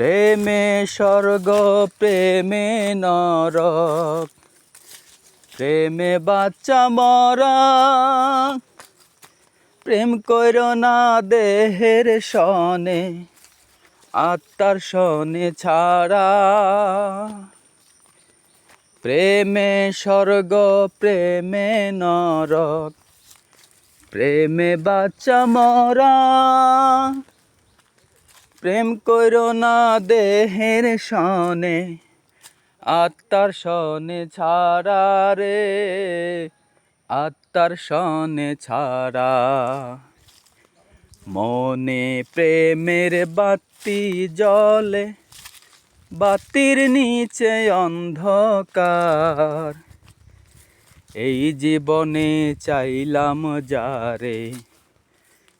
প্রেমে স্বর্গ, প্রেমে নরক। প্রেমে বাচ্চা মরা, প্রেম কইর না দেহের সনে, আত্মার সনে ছাড়া। প্রেমে স্বর্গ, প্রেমে নরক, প্রেমে বাচ্চা মরা প্রেম কইর না দেহের সনে, আত্মার সনে ছাড়া রে, আত্মার সনে ছাড়া। মনে প্রেমের বাতি জলে বাতির নিচে অন্ধকার। এই জীবনে চাইলাম যারে